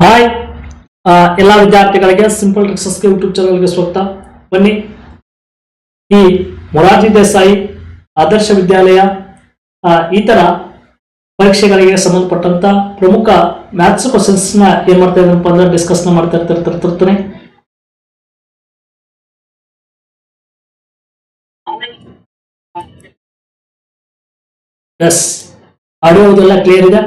Hi ಎಲ್ಲ ವಿದ್ಯಾರ್ಥಿಗಳಿಗೆ simple ಟ್ರಿಕ್ಸಸ್ಗೆ YouTube ಚಾನಲ್ಗೆ ಸ್ವಾಗತ. ಬನ್ನಿ. ಈ ಮೊರಾರ್ಜಿ ದೇಸಾಯಿ ಆದರ್ಶ ವಿದ್ಯಾಲಯ ಈ ತರ ಪರೀಕ್ಷೆಗಳಿಗೆ ಸಂಬಂಧಪಟ್ಟಂತ ಪ್ರಮುಖ ಮ್ಯಾಥ್ಸ್ ಕ್ವಶನ್ಸ್ನ ಏನ್ ಮಾಡ್ತಾ ಇದ್ದೀನಪ್ಪ ಅಂದ್ರೆ ಡಿಸ್ಕಸ್ನ ಮಾಡ್ತಾ ಇರ್ತಿರ್ತಿರ್ತೀನಿ ಎಸ್ ಆಡಿಯೋದೆಲ್ಲ ಕ್ಲಿಯರ್ ಇದೆ.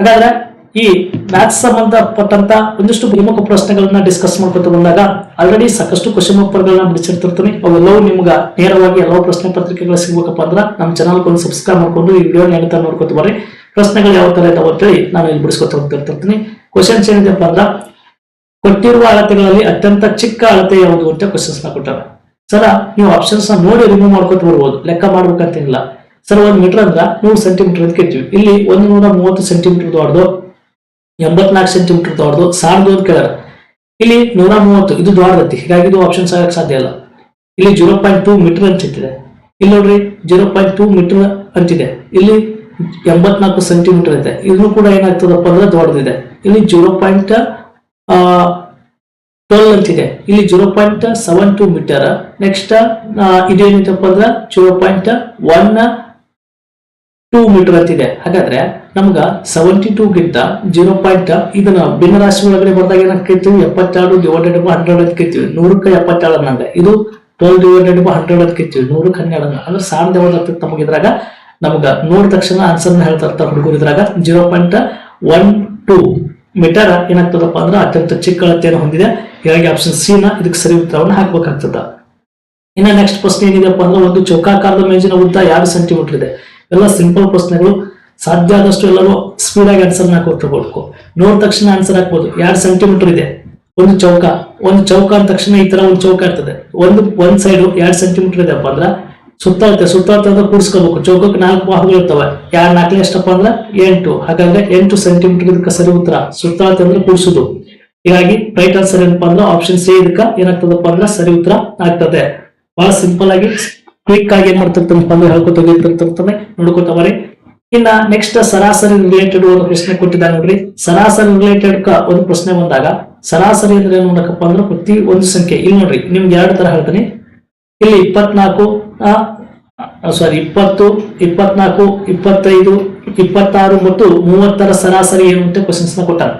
ಹಾಗಾದ್ರೆ ಈ ಮ್ಯಾಥ್ಸ್ ಸಂಬಂಧಪಟ್ಟಂತ ಒಂದಿಷ್ಟು ಪ್ರಮುಖ ಪ್ರಶ್ನೆಗಳನ್ನ ಡಿಸ್ಕಸ್ ಮಾಡ್ಕೊತ ಬಂದಾಗ ಆಲ್ರೆಡಿ ಸಾಕಷ್ಟು ಕ್ವಶನ್ ಪೇಪರ್ಗಳನ್ನ ಬಿಡಿಸಿರ್ತಿರ್ತೀನಿ. ಅವೆಲ್ಲವೂ ನಿಮ್ಗೆ ನೇರವಾಗಿ ಎಲ್ಲವೂ ಪ್ರಶ್ನೆ ಪತ್ರಿಕೆಗಳು ಸಿಗ್ಬೇಕಪ್ಪ ಅಂದ್ರೆ ನಮ್ಮ ಚಾನಲ್ ಒಂದು ಸಬ್ಸ್ಕ್ರೈಬ್ ಮಾಡ್ಕೊಂಡು ಈ ವಿಡಿಯೋ ಹೇಳ್ತಾ ನೋಡ್ಕೊತ ಬರ್ರಿ. ಪ್ರಶ್ನೆಗಳು ಯಾವ ತರ ಇದಾವೆ ಅಂತೇಳಿ ನಾನು ಇಲ್ಲಿ ಬಿಡಿಸ್ಕೊತ ಹೋಗ್ತಿರ್ತೀನಿ ಕ್ವಶನ್ಸ್ ಏನಿದೆಪ್ಪ ಅಂದ್ರೆ, ಕೊಟ್ಟಿರುವ ಅಳತೆಗಳಲ್ಲಿ ಅತ್ಯಂತ ಚಿಕ್ಕ ಅಳತೆ ಯಾವುದು ಅಂತ ಕ್ವಶನ್ಸ್ನ ಕೊಟ್ಟಾರ. ಸರ, ನೀವು ಆಪ್ಷನ್ಸ್ ನೋಡಿ ರಿಮೂವ್ ಮಾಡ್ಕೊತ ಬರ್ಬೋದು. ಲೆಕ್ಕ ಮಾಡ್ಬೇಕಂತೇನಿಲ್ಲ ಸರ್, ಒಂದ್ ಮೀಟರ್ ಅಂದ್ರೆ ನೂರು ಸೆಂಟಿಮೀಟರ್ ಅಂತ ಕೇಳ್ತೀವಿ. ಇಲ್ಲಿ ಒಂದು ನೂರ ಮೂವತ್ತು ಸೆಂಟಿಮೀಟರ್ ದೊಡ್ಡದು. ಎಂಬತ್ನಾಲ್ಕು ಸೆಂಟಿಮೀಟರ್ ದೊಡ್ಡದು ಸಾವಿರದ ಅಂತ ಕೇಳ್ಯಾರ. ಇಲ್ಲಿ ನೂರ ಮೂವತ್ತು, ಇದು ದೊಡ್ಡದೈತಿ ಹೀಗಾಗಿ ಇದು ಆಪ್ಷನ್ ಆಗಕ್ಕೆ ಸಾಧ್ಯ ಇಲ್ಲ. ಇಲ್ಲಿ ಜೀರೋ ಪಾಯಿಂಟ್ ಟೂ ಮೀಟರ್ ಅಂತಿದೆ. ಇಲ್ಲಿ ನೋಡ್ರಿ ಜೀರೋ ಪಾಯಿಂಟ್ ಟೂ ಮೀಟರ್ ಅಂತಿದೆ. ಇಲ್ಲಿ ಎಂಬತ್ನಾಲ್ಕು ಸೆಂಟಿಮೀಟರ್ ಇದೆ. ಇದನ್ನು ಕೂಡ ಏನಾಗ್ತದಪ್ಪ ಅಂದ್ರೆ ದೊಡ್ಡದಿದೆ. ಇಲ್ಲಿ ಜೀರೋ ಪಾಯಿಂಟ್ ಟ್ವೆಲ್ ಅಂತಿದೆ. ಇಲ್ಲಿ zero point seven two metre next ಇದೇನಿತ್ತಪ್ಪ ಅಂದ್ರೆ zero point one two metre ಅಂತಿದೆ ಹಾಗಾದ್ರೆ ನಮ್ಗ ಸೆವೆಂಟಿ ಟೂ ಗಿಂತ ಜೀರೋ ಪಾಯಿಂಟ್ ಇದನ್ನ ಭಿನ್ನ ರಾಶಿ ಒಳಗಡೆ ಬಂದಾಗ ಏನಾಗ್ತೈತಿ ಎಪ್ಪತ್ತೆರಡು ಡಿವೈಡೆಡ್ ಬೈ ಹಂಡ್ರೆಡ್ ಅಂತ ಕೇಳ್ತೀವಿ ನೂರಕ್ಕೆ ಎಪ್ಪತ್ತೆರಡು ಅನ್ನಂಗ. ಇದು ಟ್ವೆಲ್ ಡಿವೈಡೆಡ್ ಬೈ ಹಂಡ್ರೆಡ್ ಅಂತ ಕೇಳ್ತೀವಿ ನೂರಕ್ಕೆ ಹನ್ನೆರಡು ಅಂದ್ರೆ ಸಾವಿರದ ಯಾವ್ದು ನಮಗೆ ಇದ್ರಾಗ. ನಮ್ಗ ನೋಡಿದ ತಕ್ಷಣ ಆನ್ಸರ್ ಹೇಳ್ತಾ ಹುಡುಗರು ಇದ್ರಾಗ. Zero point one two metre ಏನಾಗ್ತದಪ್ಪ ಅಂದ್ರೆ ಅತ್ಯಂತ ಚಿಕ್ಕ ಅಳತೆಯನ್ನು ಹೊಂದಿದೆ. ಹೀಗಾಗಿ ಆಪ್ಷನ್ ಸಿ ನ ಇದಕ್ಕೆ ಸರಿ ಉತ್ತರವನ್ನು ಹಾಕ್ಬೇಕಾಗ್ತದ. ಇನ್ನ ನೆಕ್ಸ್ಟ್ ಪ್ರಶ್ನೆ ಏನಿದೆಪ್ಪ ಅಂದ್ರೆ ಒಂದು ಚೌಕಾಕಾರದ ಮೇಜಿನ ಉದ್ದ ಎರಡು ಸೆಂಟಿಮೀಟರ್ ಇದೆ? ಎಲ್ಲ ಸಿಂಪಲ್ ಪ್ರಶ್ನೆಗಳು ಸಾಧ್ಯ ಆದಷ್ಟು ಎಲ್ಲರೂ ಸ್ಪೀಡ್ ಆಗಿ ಆನ್ಸರ್ ಕೊಟ್ಟಿರ್ಬೇಕು ನೋಡಿದ ತಕ್ಷಣ ಆನ್ಸರ್ ಹಾಕ್ಬೋದು. ಎರಡು ಸೆಂಟಿಮೀಟರ್ ಇದೆ. ಒಂದು ಚೌಕ. ಒಂದು ಚೌಕ ಅಂದ ತಕ್ಷಣ ಈ ತರ ಒಂದು ಚೌಕ ಇರ್ತದೆ. ಒಂದು, ಒಂದ್ ಸೈಡ್ ಎರಡು ಸೆಂಟಿಮೀಟರ್ ಇದೆಪ್ಪ ಅಂದ್ರೆ ಸುತ್ತಾತ ಸುತ್ತಾಳತೆ ಅಂದ್ರೆ ಕೂಡಿಸ್ಕೋಬೇಕು. ಚೌಕಕ್ಕೆ ನಾಲ್ಕು ಬಾಹುಗಳು ಇರ್ತವೆ. ಎರಡು ನಾಲ್ಕು ಎಷ್ಟಪ್ಪ ಅಂದ್ರೆ ಎಂಟು. ಹಾಗಾದ್ರೆ ಎಂಟು ಸೆಂಟಿಮೀಟರ್ ಇದಕ್ಕೆ ಸರಿ ಉತ್ತರ. ಸುತ್ತಾತ ಅಂದ್ರೆ ಕೂಡಿಸುದು. ಹೀಗಾಗಿ ರೈಟ್ ಆನ್ಸರ್ ಏನಪ್ಪಾ ಅಂದ್ರೆ ಆಪ್ಷನ್ ಸಿ ಇದಕ್ಕೆ ಏನಾಗ್ತದಪ್ಪ ಅಂದ್ರೆ ಸರಿ ಉತ್ತರ ಆಗ್ತದೆ. ಬಹಳ ಸಿಂಪಲ್ ಆಗಿ ಕ್ವಿಕ್ ಆಗಿ ಏನ್ ಮಾಡ್ತಿರ್ತಾನಪ್ಪ ಅಂದ್ರೆ ಹೇಳ್ಕೊತ ಹೋಗಿರ್ತಿರ್ತಾನೆ ನೋಡ್ಕೊತ ಬರೀ ಇನ್ನ ನೆಕ್ಸ್ಟ್ ಸರಾಸರಿ ರಿಲೇಟೆಡ್ ಒಂದು ಪ್ರಶ್ನೆ ಕೊಟ್ಟಿದ್ದಾರೆ ನೋಡ್ರಿ. ಸರಾಸರಿ ರಿಲೇಟೆಡ್ ಒಂದು ಪ್ರಶ್ನೆ ಬಂದಾಗ, ಸರಾಸರಿ ಅಂದ್ರೆ ಏನ್ ನೋಡಕಪ್ಪ ಅಂದ್ರೆ ಪ್ರತಿ ಒಂದು ಸಂಖ್ಯೆ. ಇಲ್ಲಿ ನೋಡ್ರಿ, ನಿಮ್ಗೆ ಎರಡು ತರ ಹೇಳ್ತೀನಿ. ಇಲ್ಲಿ ಇಪ್ಪತ್ನಾಲ್ಕು ಸಾರಿ ಇಪ್ಪತ್ತು, ಇಪ್ಪತ್ನಾಲ್ಕು, ಇಪ್ಪತ್ತೈದು, ಇಪ್ಪತ್ತಾರು ಮತ್ತು ಮೂವತ್ತರ ಸರಾಸರಿ ಏನು ಅಂತ ಕ್ವಶನ್ಸ್ನ ಕೊಟ್ಟಾರ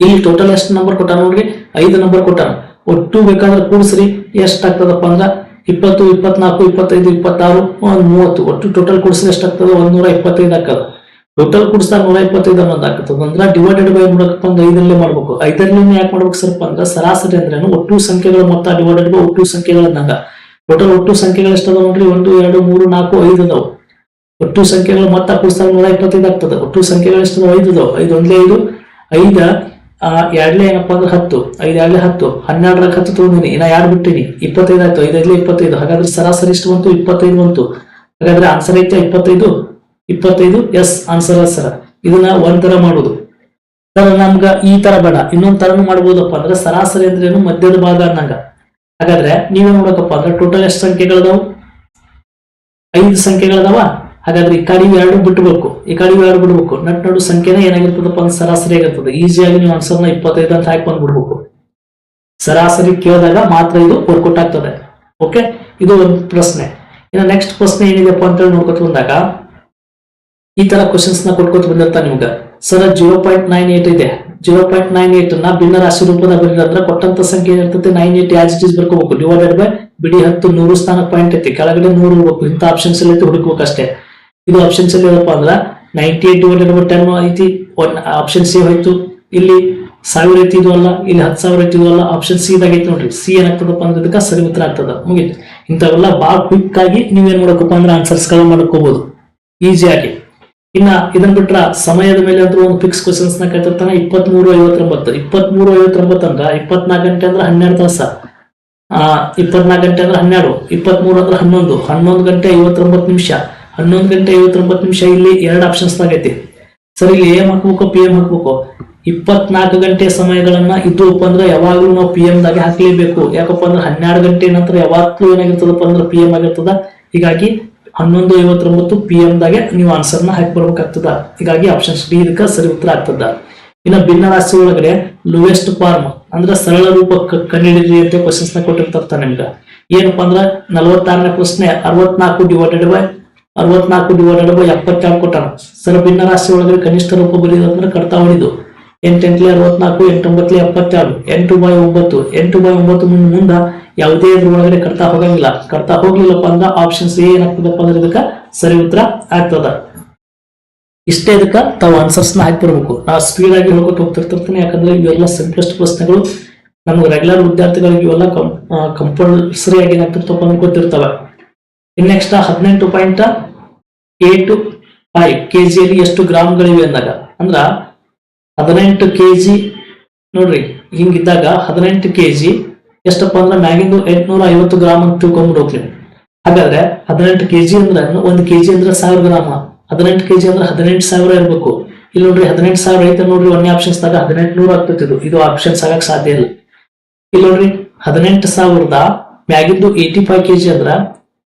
ಇಲ್ಲಿ ಟೋಟಲ್ ಎಷ್ಟು ನಂಬರ್ ಕೊಟ್ಟಾರ ನೋಡ್ರಿ? ಐದು ನಂಬರ್ ಕೊಟ್ಟಾರ ಒಟ್ಟು ಬೇಕಾದ್ರೆ ಕೂಡಿಸ್ರಿ ಎಷ್ಟಾಗ್ತದಪ್ಪ ಅಂದ್ರ ಇಪ್ಪತ್ತು, ಇಪ್ಪತ್ನಾಲ್ಕು, ಇಪ್ಪತ್ತೈದು, ಇಪ್ಪತ್ತಾರು, ಒಂದು ಮೂವತ್ತು. ಒಟ್ಟು ಟೋಟಲ್ ಕೂಡಿಸ್ರಿ ಎಷ್ಟಾಗ್ತದೆ? ಒಂದು ನೂರ ಇಪ್ಪತ್ತೈದು ಹಾಕೋದು ಟೋಟಲ್ ಕೂಡಿಸಿದಾಗ ನೂರ ಇಪ್ಪತ್ತೈದು ಅನ್ನೋದು ಆಗ್ತದೆ. ಅಂದ್ರೆ ಡಿವೈಡೆಡ್ ಬೈ ಮಾಡಬೇಕಪ್ಪ ಅಂದ್ರೆ ಐದರಲ್ಲೇ ಮಾಡ್ಬೇಕು. ಐದರಲ್ಲಿ ಯಾಕೆ ಮಾಡ್ಬೇಕು ಸರ್ಪ ಅಂದ್ರೆ ಸರಾಸರಿ ಅಂದ್ರೆ ಒಟ್ಟು ಸಂಖ್ಯೆಗಳ ಮೊತ್ತ ಡಿವೈಡೆಡ್ ಬೈ ಒಟ್ಟು ಸಂಖ್ಯೆಗಳನ್ನಾಗ ಟೋಟಲ್ ಒಟ್ಟು ಸಂಖ್ಯೆಗಳು ಎಷ್ಟದ ನೋಡ್ರಿ? ಒಂದು, ಎರಡು, ಮೂರು, ನಾಲ್ಕು, ಐದು ಅದಾವು. ಒಟ್ಟು ಸಂಖ್ಯೆಗಳ ಮೊತ್ತ ಕೂಡಿಸಿದಾಗ ನೂರ ಇಪ್ಪತ್ತೈದು ಆಗ್ತದೆ. ಒಟ್ಟು ಸಂಖ್ಯೆಗಳು ಎಷ್ಟು ಐದು ಅದಾವು. ಐದು ಒಂದೇ ಐದು. ಐದ ಎರಡ್ಲೇ ಏನಪ್ಪಾ ಅಂದ್ರೆ ಹತ್ತು ಐದು ಎರಡ್ಲೆ ಹತ್ತು ಹನ್ನೆರಡರ ಹತ್ತು ತಗೊಂಡಿನಿ, ಇನ್ನ ಎರಡು ಬಿಟ್ಟಿನಿ? ಇಪ್ಪತ್ತೈದು ಆಯ್ತು ಐದೈದ್ಲೆ ಇಪ್ಪತ್ತೈದು, ಹಾಗಾದ್ರೆ ಸರಾಸರಿ ಎಷ್ಟು ಬಂತು? ಇಪ್ಪತ್ತೈದು ಬಂತು. ಹಾಗಾದ್ರೆ ಆನ್ಸರ್ ಐತೆ, ಇಪ್ಪತ್ತೈದು? ಇಪ್ಪತ್ತೈದು? ಎಸ್ ಆನ್ಸರ್ ಸರ ಇದನ್ನ ಒಂದ್ ತರ ಮಾಡುದು. ಸರ್ ನಮ್ಗ ಈ ತರ ಬೇಡ, ಇನ್ನೊಂದ್ ತರನು ಮಾಡ್ಬೋದಪ್ಪ ಅಂದ್ರೆ ಸರಾಸರಿ ಅಂದ್ರೆ ಏನು ಮಧ್ಯದ ಭಾಗ ಅನ್ನಂಗ ಹಾಗಾದ್ರೆ ನೀವೇ ನೋಡಕಪ್ಪ ಅಂದ್ರೆ ಟೋಟಲ್ ಎಷ್ಟು ಸಂಖ್ಯೆಗಳದಾವು? ಐದು ಸಂಖ್ಯೆಗಳದಾವ? ಹಾಗಾದ್ರೆ ಈ ಕಡಿಮೆ ಎರಡು ಬಿಟ್ಬೇಕು ಈ ಕಡಿಮೆ ಎರಡು ಬಿಡ್ಬೇಕು. ನಟ್ ನಡು ಸಂಖ್ಯೆನೇ ಏನಾಗಿರ್ತದಪ್ಪ ಅಂದ್ರೆ ಸರಾಸರಿ ಆಗಿರ್ತದೆ. ಈಸಿಯಾಗಿ ನೀವು ಆನ್ಸರ್ನ ಇಪ್ಪತ್ತೈದು ಅಂತ ಹಾಕಿ ಬಂದ್ಬಿಡ್ಬೇಕು. ಸರಾಸರಿ ಕೇಳಿದಾಗ ಮಾತ್ರ ಇದು ವರ್ಕೌಟ್ ಆಗ್ತದೆ. ಓಕೆ ಇದು ಒಂದು ಪ್ರಶ್ನೆ. ಇನ್ನು ನೆಕ್ಸ್ಟ್ ಪ್ರಶ್ನೆ ಏನಿದೆಪ್ಪ ಅಂತ ಹೇಳಿ ನೋಡ್ಕೊತ ಬಂದಾಗ, ಈ ತರ ಕ್ವಶನ್ಸ್ನ ಕೊಟ್ಕೊತ ಬಂದಿರ್ತ ನಿಮ್ಗೆ. Sir zero point nine eight ಇದೆ. ಜೀರೋ ಪಾಯಿಂಟ್ ನೈನ್ ಏಟ್ನ ಭಿನ್ನ ರಾಶಿ ರೂಪದ ಬರೀ ಅಂದ್ರೆ ಕೊಟ್ಟಂತ ಸಂಖ್ಯೆ ಏನಿರ್ತದೆ nine eight as it is ಬರ್ಕೋಬೇಕು. Divided by ಬಿಡಿ ಹತ್ತು ನೂರು ಸ್ಥಾನ ಪಾಯಿಂಟ್ ಐತಿ. ಕೆಳಗಡೆ ನೂರು ಇರ್ಬೇಕು. ಇಂಥ ಆಪ್ಷನ್ಸ್ ಅಲ್ಲಿ ಹುಡುಕ್ಬೇಕು ಅಷ್ಟೇ ಇದು ಆಪ್ಷನ್ಸ್ ಅಲ್ಲಿ ಏನಪ್ಪಾ ಅಂದ್ರ ninety eight divided by ten ಐತಿ. ಒನ್ ಆಪ್ಷನ್ ಸಿ ಹೋಯ್ತು. ಇಲ್ಲಿ ಸಾವಿರ ಐತಿ ಇದು ಅಲ್ಲ, ಇಲ್ಲಿ ಹತ್ತು ಸಾವಿರ ಐತಿ ಇದು ಅಲ್ಲ ಆಪ್ಷನ್ ಸಿ ಐತಿ ನೋಡ್ರಿ. ಸಿ ಏನಾಗ್ತದಪ್ಪ ಅಂದ್ರೆ ಇದಕ್ಕೆ ಸರಿ ಉತ್ತರ ಆಗ್ತದ. ಮುಗಿತು. ಇಂಥವೆಲ್ಲ ಬಹಳ ಕ್ವಿಕ್ ಆಗಿ ನೀವೇನ್ ಮಾಡಬೇಕಪ್ಪ ಅಂದ್ರೆ ಆನ್ಸರ್ಸ್ಗಳ ಮಾಡ್ಕೋಬಹುದು ಆಗಿ. ಇನ್ನ ಇದನ್ನ ಬಿಟ್ರ ಸಮಯದ ಮೇಲೆ ಅಂದ್ರೆ ಒಂದು ಫಿಕ್ಸ್ ಕ್ವಶನ್ಸ್ನ ಕೇಳ್ತಿರ್ತಾನೆ. ಇಪ್ಪತ್ಮೂರು ಐವತ್ತೊಂಬತ್ತು. ಇಪ್ಪತ್ಮೂರು ಐವತ್ತೊಂಬತ್ತು ಅಂದ್ರೆ ಇಪ್ಪತ್ನಾಲ್ಕು ಗಂಟೆ ಅಂದ್ರೆ ಹನ್ನೆರಡು ತಾಸ. ಆ, ಇಪ್ಪತ್ನಾಲ್ಕು ಗಂಟೆ ಅಂದ್ರೆ ಹನ್ನೆರಡು. ಇಪ್ಪತ್ಮೂರು ಅಂದ್ರೆ ಹನ್ನೊಂದು. ಹನ್ನೊಂದು ಗಂಟೆ ಐವತ್ತೊಂಬತ್ತು ನಿಮಿಷ. ಹನ್ನೊಂದು ಗಂಟೆ ಐವತ್ತೊಂಬತ್ತು ನಿಮಿಷ ಇಲ್ಲಿ ಎರಡು ಆಪ್ಷನ್ಸ್ ಆಗೈತಿ ಸರ್, ಇಲ್ಲಿ ಎಂ ಹಾಕ್ಬೇಕು ಪಿ ಎಂ ಹಾಕ್ಬೇಕು. ಇಪ್ಪತ್ನಾಲ್ಕು ಗಂಟೆ ಸಮಯಗಳನ್ನ ಇದು ಅಂದ್ರೆ ಯಾವಾಗ್ಲೂ ನಾವು ಪಿ ಎಂ ದಾಗೆ ಹಾಕ್ಲೇಬೇಕು. ಯಾಕಪ್ಪ ಅಂದ್ರೆ ಹನ್ನೆರಡು ಗಂಟೆ ನಂತರ ಯಾವತ್ತೂ ಏನಾಗಿರ್ತದಪ್ಪ ಅಂದ್ರೆ ಪಿ ಎಂ ಆಗಿರ್ತದ. ಹೀಗಾಗಿ ಹನ್ನೊಂದು ಐವತ್ತೊಂಬತ್ತು ಪಿ ಎಂ ದಾಗೆ ನೀವು ಆನ್ಸರ್ನ ಹಾಕಿ ಬರ್ಬೇಕಾಗ್ತದ. ಹೀಗಾಗಿ ಆಪ್ಷನ್ಸ್ ಡಿ ಇದಕ್ಕೆ ಸರಿ ಉತ್ತರ ಆಗ್ತದ. ಇನ್ನ ಭಿನ್ನ ರಾಶಿ ಒಳಗಡೆ ಲೋವೆಸ್ಟ್ ಫಾರ್ಮ್ ಅಂದ್ರೆ ಸರಳ ರೂಪ ಕಂಡುಹಿಡಿದ್ರಿ ಅಂತ ಕ್ವಶನ್ಸ್ನ ಕೊಟ್ಟಿರ್ತಾರ ನಿಮ್ಗೆ. ಏನಪ್ಪಾ ಅಂದ್ರೆ ನಲವತ್ತಾರನೇ ಪ್ರಶ್ನೆ ಅರವತ್ನಾಲ್ಕು ಡಿವೈಡೆಡ್ ಬೈ ಅರವತ್ನಾಲ್ಕು ಡಿವೈಡೆಡ್ ಬೈ ಎಪ್ಪತ್ತೆರಡು ಕೊಟ್ಟಾರ ಸರ್ ಭಿನ್ನ ರಾಶಿ ಒಳಗಡೆ ಕನಿಷ್ಠ ರೂಪ ಬರೀದಂದ್ರೆ ಕರ್ತಾ ಹೊಡಿದು ಎಂಟೆಂಟ್ಲಿ ಅರವತ್ನಾಲ್ಕು ಎಂಟೊಂಬತ್ತಲಿ ಎಪ್ಪತ್ತೆರಡು ಎಂಟು ಬೈ ಒಂಬತ್ತು. ಎಂಟು ಬೈ ಒಂಬತ್ತು ಮುಂದೆ ಯಾವುದೇ ಇದ್ರ ಒಳಗಡೆ ಕಡ್ತಾ ಹೋಗಂಗಿಲ್ಲ. ಕಡ್ತಾ ಹೋಗ್ಲಿಲ್ಲಪ್ಪ ಅಂದ್ರ ಆಪ್ಷನ್ಸ್ ಏನಾಗ್ತದಪ್ಪ ಅಂದ್ರೆ ಇದಕ್ಕ ಸರಿ ಉತ್ತರ ಆಗ್ತದ. ಇಷ್ಟೇ ಇದಕ್ಕ ತಾವು ಆನ್ಸರ್ಸ್ನ ಹಾಕಿ ನಾ ಸ್ಪೀಡ್ ಆಗಿ ಹೇಳ್ಕೊತ ಹೋಗ್ತಿರ್ತಿರ್ತೀನಿ ಯಾಕಂದ್ರೆ ಇವೆಲ್ಲ ಸಿಂಪ್ಲೆಸ್ಟ್ ಪ್ರಶ್ನೆಗಳು. ನಮ್ಗೆ ರೆಗ್ಯುಲರ್ ವಿದ್ಯಾರ್ಥಿಗಳಿಗೆ ಇವೆಲ್ಲ ಕಂಪಲ್ಸರಿ ಆಗಿ ಏನಾಗ್ತಿರ್ತಪ್ಪ ಅಂದ್ರೆ ಗೊತ್ತಿರ್ತವೆ. ನೆಕ್ಸ್ಟ್ ಹದಿನೆಂಟು ಪಾಯಿಂಟ್ ಏಟ್ ಫೈವ್ ಕೆಜಿಯಲ್ಲಿ ಎಷ್ಟು ಗ್ರಾಮ್ಗಳಿವೆ ಅಂದಾಗ, ಅಂದ್ರ ಹದಿನೆಂಟು ಕೆಜಿ ನೋಡ್ರಿ, ಹಿಂಗಿದ್ದಾಗ ಹದಿನೆಂಟು ಕೆಜಿ ಎಷ್ಟಪ್ಪ ಅಂದ್ರೆ ಮ್ಯಾಗಿಂದು ಎಂಟ್ನೂರ ಐವತ್ತು ಗ್ರಾಮ್ ಅಂತ ತಿಳ್ಕೊಂಡ್ಬಿಟ್ಟು ಹೋಗ್ಲಿ ಹಾಗಾದ್ರೆ ಹದಿನೆಂಟು ಕೆಜಿ ಅಂದ್ರೆ ಒಂದು ಕೆಜಿ ಅಂದ್ರೆ ಸಾವಿರ ಗ್ರಾಮ. ಹದಿನೆಂಟು ಕೆಜಿ ಅಂದ್ರೆ ಹದಿನೆಂಟು ಸಾವಿರ ಇರಬೇಕು. ಇಲ್ಲಿ ನೋಡ್ರಿ, ಹದಿನೆಂಟು ಸಾವಿರ ಐತೆ ನೋಡ್ರಿ ಒನ್ ಆಪ್ಷನ್ಸ್ ದಾಗ ಹದಿನೆಂಟು ನೂರ ಆಗ್ತೈತಿ ಇದು. ಆಪ್ಷನ್ಸ್ ಆಗಕ್ ಸಾಧ್ಯ ಇಲ್ಲ. ಇಲ್ಲಿ ನೋಡ್ರಿ, ಹದಿನೆಂಟು ಸಾವಿರದ ಮ್ಯಾಗಿಂದು ಏಯ್ಟಿ ಫೈವ್ ಕೆಜಿ ಅಂದ್ರ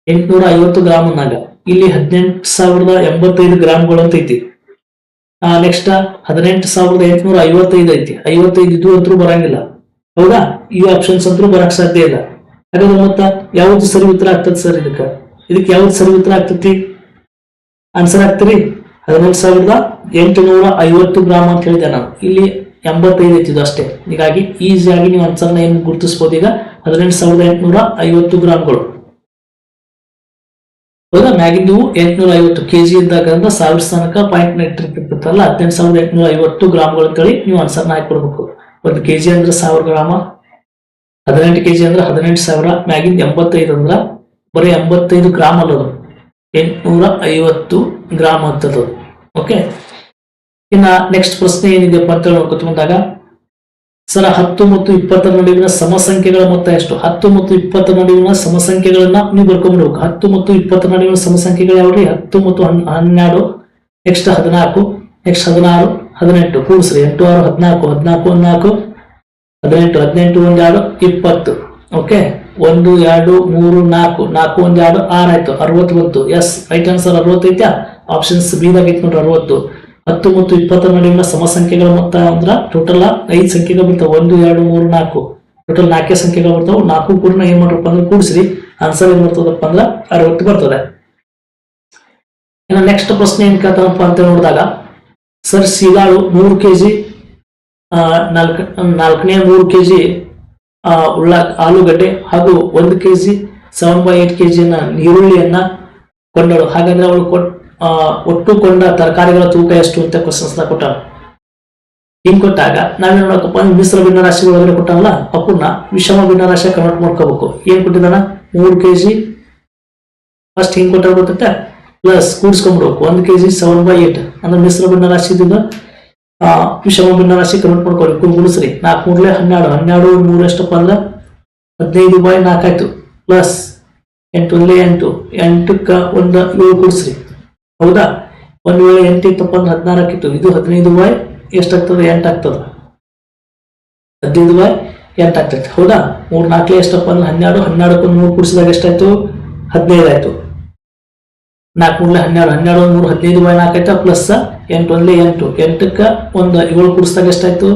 ಎಂಟುನೂರ ಐವತ್ತು ಗ್ರಾಮ್ ಅನ್ನಾಗ ಇಲ್ಲಿ ಹದಿನೆಂಟು ಸಾವಿರದ ಎಂಬತ್ತೈದು ಗ್ರಾಮ್ಗಳು ಅಂತ ಐತಿ ನೆಕ್ಸ್ಟ್ ಹದಿನೆಂಟು ಸಾವಿರದ ಎಂಟುನೂರ ಐವತ್ತೈದು ಐತಿ. ಐವತ್ತೈದು ಇದು ಅಂತೂ ಬರಂಗಿಲ್ಲ. ಹೌದಾ? ಈ ಆಪ್ಷನ್ಸ್ ಅಂತೂ ಬರಕ್ ಸಾಧ್ಯ ಇಲ್ಲ. ಹಾಗಾದ್ರೆ ಮತ್ತ ಯಾವ್ದು ಸರಿ ಉತ್ತರ ಆಗ್ತದೆ ಸರ್ ಇದಕ್ಕೆ? ಇದಕ್ಕೆ ಯಾವ್ದು ಸರಿ ಉತ್ತರ ಆಗ್ತತಿ? ಆನ್ಸರ್ ಆಗ್ತೀರಿ? ಹದಿನೆಂಟು ಸಾವಿರದ ಎಂಟುನೂರ ಐವತ್ತು ಗ್ರಾಮ್ ಅಂತ ಹೇಳಿದೆ ನಾನು. ಇಲ್ಲಿ ಎಂಬತ್ತೈದು ಐತಿದು ಅಷ್ಟೇ. ಹೀಗಾಗಿ ಈಸಿಯಾಗಿ ನೀವು ಆನ್ಸರ್ನ ಏನು ಗುರುತಿಸ್ಬೋದು ಈಗ? ಹದಿನೆಂಟು ಸಾವಿರದ ಎಂಟುನೂರ ಐವತ್ತು ಗ್ರಾಮ್ಗಳು ಹೌದಾ? ಮ್ಯಾಗಿ ನೀವು ಎಂಟ್ನೂರ ಐವತ್ತು ಕೆಜಿ ಇದ್ದಾಗ ಅಂದ್ರೆ ಸಾವಿರ ತನಕ ಪಾಯಿಂಟ್ ಇರ್ತಿತ್ತಲ್ಲ ಹದಿನೆಂಟು ಸಾವಿರದ ಎಂಟುನೂರ ಐವತ್ತು ಗ್ರಾಮ್ಗಳು ಅಂತೇಳಿ ನೀವು ಆನ್ಸರ್ನ ಹಾಕೊಡ್ಬೇಕು ಒಂದು ಕೆ ಜಿ ಅಂದ್ರೆ ಸಾವಿರ ಗ್ರಾಮ, ಹದಿನೆಂಟು ಕೆ ಜಿ ಅಂದ್ರೆ ಹದಿನೆಂಟು ಸಾವಿರ, ಮ್ಯಾಗಿಂದ ಎಂಬತ್ತೈದು ಅಂದ್ರ ಬರೀ ಎಂಬತ್ತೈದು ಗ್ರಾಮ್ ಅಲ್ಲದು. ಎಂಟ್ನೂರ ಐವತ್ತು ಗ್ರಾಮ್ ಅಂತದ್ದು ಓಕೆ ಇನ್ನ ನೆಕ್ಸ್ಟ್ ಪ್ರಶ್ನೆ ಏನಿದೆ ಅಂತ ನೋಡ್ಕೊತ ಬಂದಾಗ ಸರ ಹತ್ತು ಮತ್ತು ಇಪ್ಪತ್ತರ ನಡುವಿನ ಸಮಸಂಖ್ಯೆಗಳ ಮೊತ್ತ ಎಷ್ಟು? ಹತ್ತು ಮತ್ತು ಇಪ್ಪತ್ತರ ನಡುವಿನ ಸಮಸಂಖ್ಯೆಗಳನ್ನ ನೀವು ಬರ್ಕೊಂಡ್ಬಿಡ್ಬೇಕು. ಹತ್ತು ಮತ್ತು ಇಪ್ಪತ್ತರ ನಡುವಿನ ಸಮಸಂಖ್ಯೆಗಳು ಯಾವ್ರಿ ಹತ್ತು ಮತ್ತು ಹನ್- ಹನ್ನೆರಡು, ನೆಕ್ಸ್ಟ್ ಹದಿನಾಲ್ಕು, ನೆಕ್ಸ್ಟ್ ಹದಿನಾರು, ಹದಿನೆಂಟು. ಕೂಡಿಸ್ರಿ ಎಂಟು, ಆರು, ಹದಿನಾಲ್ಕು ಹದಿನಾಲ್ಕು ಹದಿನಾಲ್ಕು ನಾಲ್ಕು ಹದಿನೆಂಟು ಹದಿನೆಂಟು, ಒಂದೆರಡು, ಇಪ್ಪತ್ತು. ಓಕೆ? ಒಂದು, ಎರಡು, ಮೂರು, ನಾಲ್ಕು. ನಾಲ್ಕು ಒಂದು ಎರಡು ಆರು ಆಯ್ತು. ಅರವತ್ತು ಬಂತು ಎಸ್, ರೈಟ್ ಆನ್ಸರ್ ಅರವತ್ತೈತ್ಯಾ? ಆಪ್ಷನ್ಸ್ ಐತೆ ನೋಡ್ರಿ, ಅರವತ್ತು. ಹತ್ತು ಮತ್ತು ಇಪ್ಪತ್ತರ ನಡುವಿನ ಸಮಸಂಖ್ಯೆಗಳ ಮೊತ್ತ ಅಂದ್ರ ಟೋಟಲ್ ಐದು ಸಂಖ್ಯೆಗಳು ಬರ್ತಾವೆ. ಒಂದು, ಎರಡು, ಮೂರು, ನಾಲ್ಕು. ಟೋಟಲ್ ನಾಲ್ಕೇ ಸಂಖ್ಯೆಗಳು ಬರ್ತಾವೆ. ನಾಲ್ಕು ಕೂಡ ಏನ್ ಮಾಡ್ರಪ್ಪ ಅಂದ್ರೆ ಕೂಡಿಸ್ರಿ. ಆನ್ಸರ್ ಏನ್ ಬರ್ತದಪ್ಪ ಅಂದ್ರೆ ಅರವತ್ತು ಬರ್ತದೆ. ಇನ್ನು ನೆಕ್ಸ್ಟ್ ಪ್ರಶ್ನೆ ಏನ್ ಕೇಳ್ತಾನಪ್ಪ ಅಂತ ನೋಡಿದಾಗ ಸರ್ ಸಿಗಾಳು ಮೂರು ಕೆಜಿ ಜಿ ನಾಲ್ಕನೇ ಮೂರು ಕೆಜಿ ಉಳ್ಳ ಆಲೂಗಡ್ಡೆ ಹಾಗೂ ಒಂದು ಕೆಜಿ ಸೆವೆನ್ ಬೈ ಏಟ್ ಜಿನ ಈರುಳ್ಳಿಯನ್ನ ಕೊಂಡಳು. ಹಾಗಾದ್ರೆ ಅವಳು ಕೊಟ್ ಒಟ್ಟು ಕೊಂಡ ತರಕಾರಿಗಳ ತೂಕ ಎಷ್ಟು ಅಂತ ಕ್ವಶನ್ಸ್ ಕೊಟ್ಟಾಳ ಹಿಂಗ್ ಕೊಟ್ಟಾಗ ನಾವೇನ್ ಅಂದ್ರೆ ಮಿಶ್ರ ಭಿನ್ನ ರಾಶಿ ಒಳಗಡೆ ಕೊಟ್ಟಾನಲ್ಲ ಅವನ್ನ ವಿಷಮ ಭಿನ್ನ ರಾಶಿ ಕನ್ವರ್ಟ್ ಮಾಡ್ಕೋಬೇಕು. ಏನ್ ಕೊಟ್ಟಿದಾನ ಮೂರು ಕೆಜಿ ಫಸ್ಟ್ ಹಿಂಗ್ ಕೊಟ್ಟಾಗ ಗೊತ್ತೈತೆ ಪ್ಲಸ್ ಕೂಡಿಸ್ಕೊಂಡ್ಬಿಡ್ಬೇಕು. ಒಂದು K G seven by eight ಅಂದ್ರೆ ಮಿಶ್ರ ಭಿನ್ನ ರಾಶಿ ಇದ್ದಿದ್ದು ಆ, ವಿಷಮ ಭಿನ್ನ ರಾಶಿ ಕನ್ವರ್ಟ್ ಮಾಡ್ಕೊಳ್ಳಿ. ಕುಲ್ ಗುಣಿಸ್ರಿ. ನಾಲ್ಕು ಮೂರ್ಲೆ ಹನ್ನೆರಡು. ಹನ್ನೆರಡು ಮೂರು ಎಷ್ಟಪ್ಪ ಅಂದ್ರೆ ಹದಿನೈದು ಬೈ ನಾಲ್ಕಾಯ್ತು ಪ್ಲಸ್ ಎಂಟು ಒಂದೇ ಎಂಟು. ಎಂಟಕ್ಕ ಒಂದು ಏಳು ಕೂಡಿಸ್ರಿ. ಹೌದಾ? ಒಂದ್ ವೇಳೆ ಎಂಟು ಇತ್ತಪ್ಪ ಅಂದ್ರೆ ಹದಿನಾರಕ್ಕೆ ಇತ್ತು ಇದು ಹದಿನೈದು ಬೈ ಎಷ್ಟಾಗ್ತದೆ? ಎಂಟು ಆಗ್ತದೆ ಹದಿನೈದು ಬಾಯ್ ಎಂಟು ಆಗ್ತೈತೆ ಹೌದಾ? ಮೂರ್ ನಾಲ್ಕಲೆ ಎಷ್ಟಪ್ಪ ಅಂದ್ರೆ ಹನ್ನೆರಡು ಹನ್ನೆರಡಕ್ಕೊಂದು ಮೂರು ಕೂಡಿಸಿದಾಗ ಎಷ್ಟಾಯ್ತು? ಹದಿನೈದು ಆಯ್ತು. ನಾಲ್ಕು ಮೂರ್ಲೆ ಹನ್ನೆರಡು ಹನ್ನೆರಡು ಮೂರು, ಹದಿನೈದು ಬಾಯ್ ನಾಲ್ಕು ಆಯ್ತಾ? ಪ್ಲಸ್ ಎಂಟು ಒಂದ್ಲೆ ಎಂಟು. ಎಂಟಕ್ಕೆ ಒಂದು ಏಳು ಕೂಡಿಸಿದಾಗ ಎಷ್ಟಾಯ್ತು?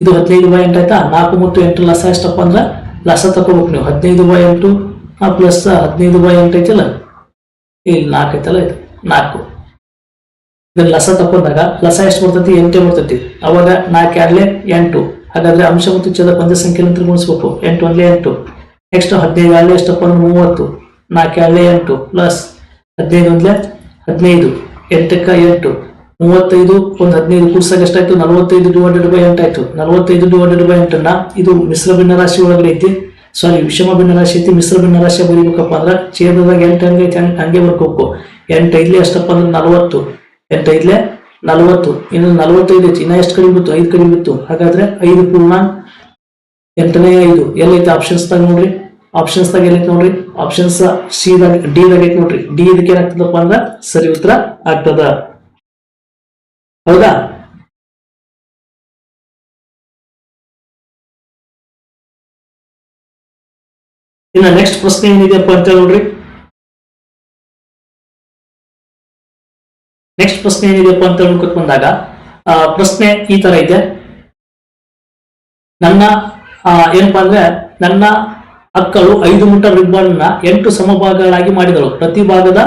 ಇದು ಹದಿನೈದು ಬೈ ಎಂಟು ಆಯ್ತಾ ನಾಲ್ಕು ಮತ್ತು ಎಂಟು ಲಸ ಎಷ್ಟಪ್ಪ ಅಂದ್ರೆ ಲಸ ತಗೋಬೇಕು ನೀವು. ಹದಿನೈದು ಬಾಯ್ ಎಂಟು ಪ್ಲಸ್ ಹದಿನೈದು ಬಾಯ್ ಎಂಟು ಐತಲ್ಲ? ಇಲ್ಲಿ ನಾಲ್ಕು ಐತಲ್ಲ ಇದು? ನಾಲ್ಕು. ಇದನ್ನ ಲಸ ತಕ್ಕೊಂಡಾಗ ಲಸ ಎಷ್ಟು ಬರ್ತೈತಿ? ಎಂಟೇ ಬರ್ತೈತಿ. ಅವಾಗ ನಾಲ್ಕು ಎರಡ್ಲೆ ಎಂಟು. ಹಾಗಾದ್ರೆ ಅಂಶ ಮತ್ತು ಛೇದ ಪಂದ್ಯ ಸಂಖ್ಯೆ ನಂತರ ಗುಣಿಸ್ಬೇಕು ಎಂಟು ಒಂದ್ಲೆ ಎಂಟು. ನೆಕ್ಸ್ಟ್ ಹದಿನೈದು ಎರಡ್ಲೆ ಎಷ್ಟಪ್ಪ ಅಂದ್ರೆ ಮೂವತ್ತು. ನಾಲ್ಕು ಎರಡ್ಲೆ ಎಂಟು. ಪ್ಲಸ್ ಹದಿನೈದು ಒಂದ್ಲೆ ಹದಿನೈದು. ಎಂಟಕ್ಕ ಎಂಟು. ಮೂವತ್ತೈದು ಒಂದು ಹದಿನೈದು ಕೂಡ್ಸಾಗ ಎಷ್ಟಾಯ್ತು? ನಲವತ್ತೈದು ಡಿವೈಡೆಡ್ ಬೈ ಆಯ್ತು. ನಲವತ್ತೈದು ಡಿವೈಡೆಡ್ ಬೈ ಎಂಟನ್ನ ಇದು ಮಿಶ್ರ ಭಿನ್ನ ರಾಶಿ ಒಳಗಡೆ ಐತಿ. ಸಾರಿ ವಿಷಮ ಭಿನ್ನ ರಾಶಿ ಐತಿ. ಮಿಶ್ರ ಭಿನ್ನ ರಾಶಿ ಬರೀಬೇಕಪ್ಪ ಅಂದ್ರೆ ಛೇದದಾಗ ಎಂಟು ಹಂಗೆ ಹಂಗೆ ಬರ್ಕೋಬೇಕು. ಎಂಟು ಐದ್ಲೆ ಎಷ್ಟಪ್ಪ ಅಂದ್ರೆ ನಲವತ್ತು. ಎಂಟು ಐದ್ಲೆ ನಲವತ್ತು. ಇನ್ನು ನಲವತ್ತೈದು ಐತಿ ಇನ್ನ ಎಷ್ಟು ಕಡಿಮೆ ಬಿತ್ತು? ಐದು ಕಡಿಮೆ ಬಿತ್ತು. ಹಾಗಾದ್ರೆ ಐದು ಪೂರ್ಣ ಎಂಟನೇ ಐದು. ಎಲ್ಲೈತೆ ಆಪ್ಷನ್ಸ್ ದಾಗ ನೋಡ್ರಿ. ಆಪ್ಷನ್ಸ್ ದಾಗ ಎಲ್ಲೈತೆ ನೋಡ್ರಿ. ಆಪ್ಷನ್ಸ್ ಸಿ ದಾಗ ಡಿ ದಾಗ ಐತಿ ನೋಡ್ರಿ. ಡಿ ಇದಕ್ಕೆ ಏನಾಗ್ತದಪ್ಪ ಅಂದ್ರ ಸರಿ ಉತ್ತರ ಆಗ್ತದ. ಹೌದಾ? ಇನ್ನ ನೆಕ್ಸ್ಟ್ ಪ್ರಶ್ನೆ ಏನಿದೆಯಪ್ಪ ಅಂತ ನೋಡ್ರಿ. ನೆಕ್ಸ್ಟ್ ಪ್ರಶ್ನೆ ಏನಿದೆಯಪ್ಪ ಅಂತ ನೋಡ್ಕೊತ ಬಂದಾಗ ಪ್ರಶ್ನೆ ಈ ತರ ಇದೆ. ನನ್ನ ಏನಪ್ಪ ಅಂದ್ರೆ, ನನ್ನ ಅಕ್ಕಳು ಐದು ಮೀಟರ್ ರಿಬ್ಬನ್ನ ಎಂಟು ಸಮಭಾಗಗಳಾಗಿ ಮಾಡಿದಳು. ಪ್ರತಿ ಭಾಗದ